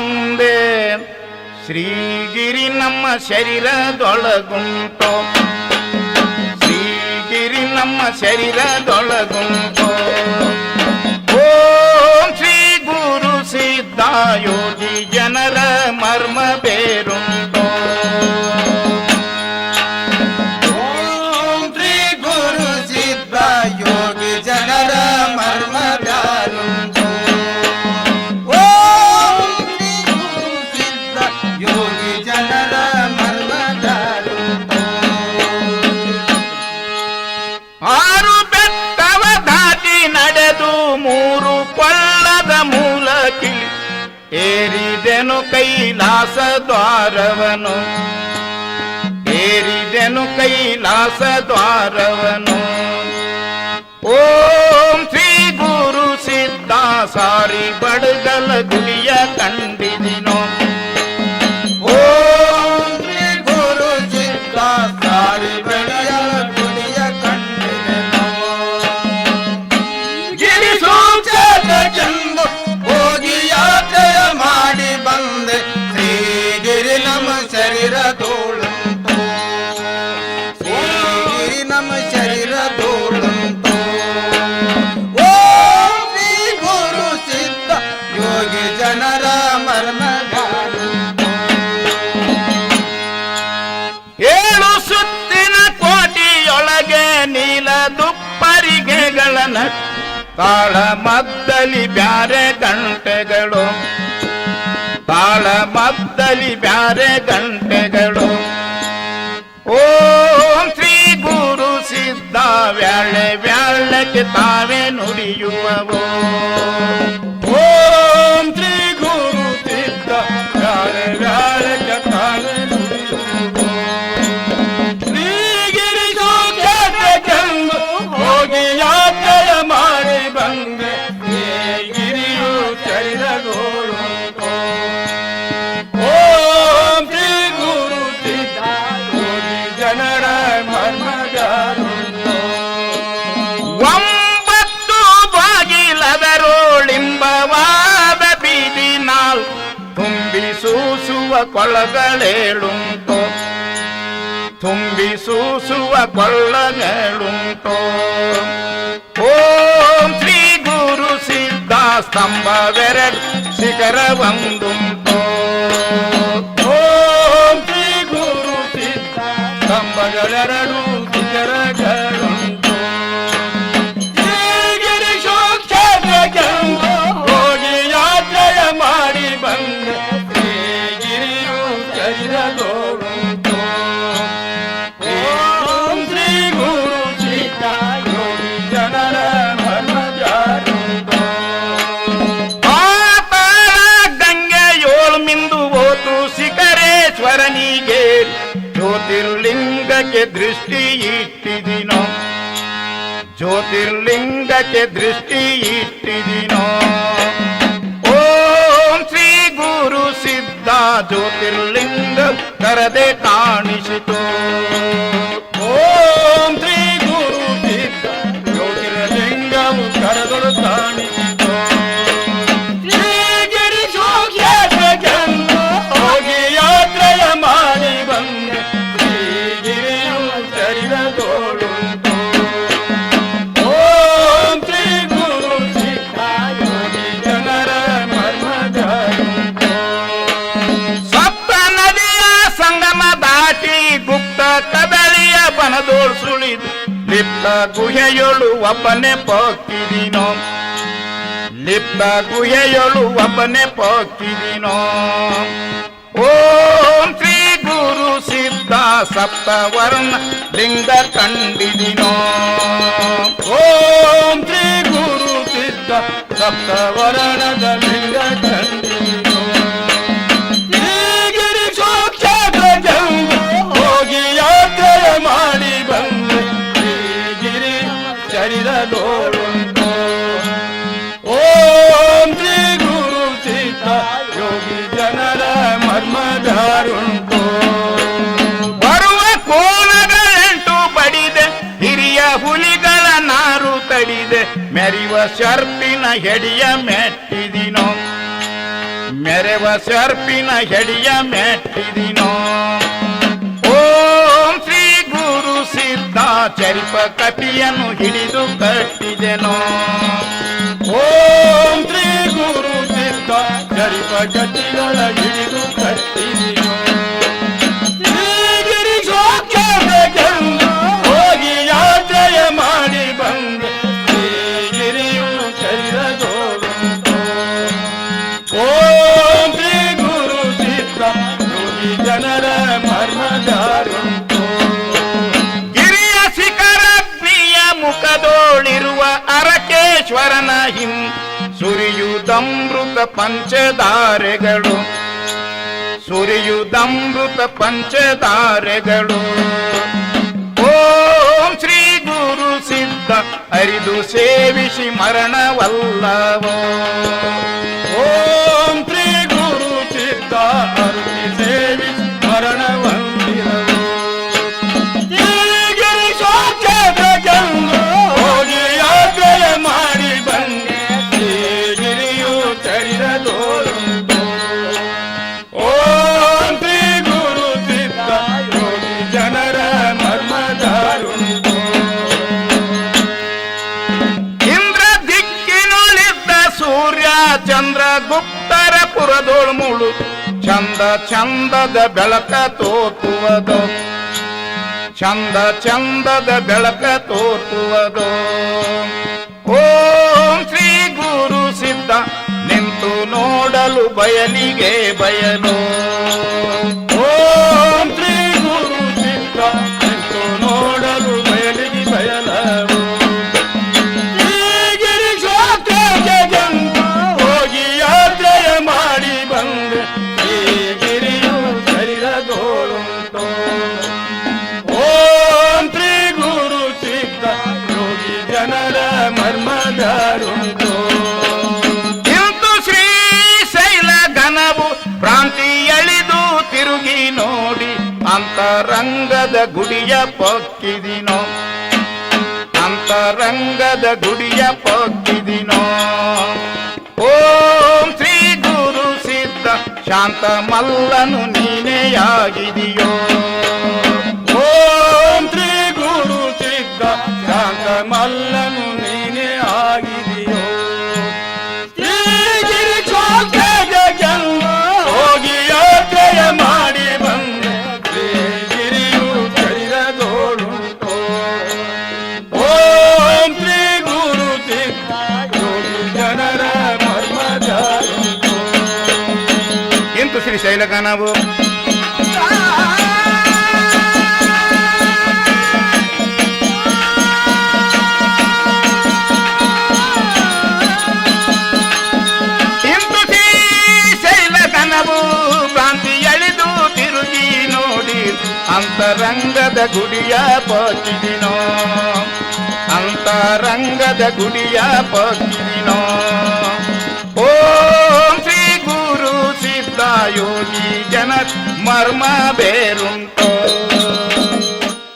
ಬಂದೆ ಶ್ರೀಗಿರಿ ನಮ್ಮ ಶರೀರದೊಳಗುಂಟು ಶ್ರೀಗಿರಿ ನಮ್ಮ ಶರೀರದೊಳಗುಂಟು ಓಂ ಶ್ರೀ ಗುರು ಸಿದ್ಧಾಯೋಗಿಯ ಏರಿದೆನು ಕೈಲಾಸ ದ್ವಾರವನು ಏರಿದೆನು ಕೈಲಾಸ ದ್ವಾರವನು ತಾಳ ಮದ್ದಲಿ ಬ್ಯಾರೆ ಗಂಟೆಗಳು. ತಾಳ ಮದ್ದಲಿ ಬ್ಯಾರೆ ಗಂಟೆಗಳು. ಓಂ ಶ್ರೀ ಗುರು ಸಿದ್ಧ, ವ್ಯಾಳೆ ವ್ಯಾಳಕ್ಕೆ ತಾವೇ ನುಡಿಯುವವೋ. ಕೊಳಗಳುಂಟೋ ತುಂಬಿ ಸೂಸುವ ಕೊಳ್ಳಗಳುಂಟೋ ಓಂ ಶ್ರೀ ಗುರು ಸಿದ್ಧ ಸ್ತಂಭವೆರಡು ಶಿಖರವೊಂದುಂಟು ದೃಷ್ಟಿ ಇಟ್ಟಿದಿನೋ ಜ್ಯೋತಿರ್ಲಿಂಗಕ್ಕೆ ದೃಷ್ಟಿ ಇಟ್ಟಿದಿನೋ ಪೋಲ್ ಸುಳಿದ ಲಿಪ್ತ ಗುಹೆಯೊಳು ಒಬ್ಬನೇ ಪೋಗ್ತಿದೀನೋ ಲಿಪ್ತ ಗುಹೆಯೊಳು ಒಬ್ಬನೇ ಪೋಗ್ತಿದೀನೋ ಓಂ ಶ್ರೀ ಗುರು ಸಿದ್ಧ ಸಪ್ತವರ್ಣ ಲಿಂಗ ಕಂಡಿದಿನೋ ಓಂ ಶ್ರೀ ಗುರು ಸಿದ್ಧ ಸಪ್ತವರ್ಣದ ಲಿಂಗ ಕಂಡ ಹುಲಿಗಳ ನಾರು ತಡಿದೆ, ಮೆರೆಯುವ ಸರ್ಪಿನ ಹೆಡಿಯ ಮೆಟ್ಟಿದಿನೋ. ಮೆರೆವ ಸರ್ಪಿನ ಹೆಡಿಯ ಮೆಟ್ಟಿದಿನೋ. ಓಂ ಶ್ರೀ ಗುರು ಸಿದ್ಧ ಚರಿಪ ಕಪಿಯನ್ನು ಹಿಡಿದು ಕಟ್ಟಿದೆನೋ. ಓಂ ಶ್ರೀ ಗುರು ಸಿದ್ಧ ಚರಿಪ ಕಟಿಯನ್ನು ಹಿಡಿದು ಕಟ್ಟಿದೆನೋ. ಅರಕೇಶ್ವರನ ಹಿಂ ಸುರಿಯುದಮೃತ ಪಂಚಧಾರೆಗಳು ಸುರಿಯುದಮೃತ ಪಂಚಧಾರೆಗಳು ಓಂ ಶ್ರೀ ಗುರು ಸಿದ್ಧ ಅರಿದು ಸೇವಿಸಿ ಮರಣವಲ್ಲವೋ. ಓಂ ಶ್ರೀ ಗುರು ಸಿದ್ಧ ಚಂದ ಚಂದದ ಬೆಳಕ ತೋತುವುದು. ಚಂದ ಚಂದದ ಬೆಳಕ ತೋತುವುದು. ಓಂ ಶ್ರೀ ಗುರು ಸಿದ್ಧ, ನಿಂತು ನೋಡಲು ಬಯಲಿಗೆ ಬಯಲು. ಶ್ರೀ ಶೈಲ ಘನವು ಎಳಿದು ತಿರುಗಿ ನೋಡಿ ಅಂತರಂಗದ ಗುಡಿಯ ಪೊಕ್ಕಿದಿನೋ. ಅಂತರಂಗದ ಗುಡಿಯ ಪೊಕ್ಕಿದಿನೋ. ಓಂ ಶ್ರೀ ಗುರು ಸಿದ್ಧ ಶಾಂತ ಮಲ್ಲನು ನೀನೆಯಾಗಿದೆಯೋ. ಓಂ ಶ್ರೀ ಗುರು ಸಿದ್ಧ ಶಾಂತ ಮಲ್ಲನು ನೋಡಿ ಅಂತರಂಗದ ಗುಡಿಯ ಪೋಚಿದಿನೋ ಅಂತರಂಗದ ಗುಡಿಯ ಪೋಚಿದಿನೋ వాయుని జన మర్మ బేరుంటో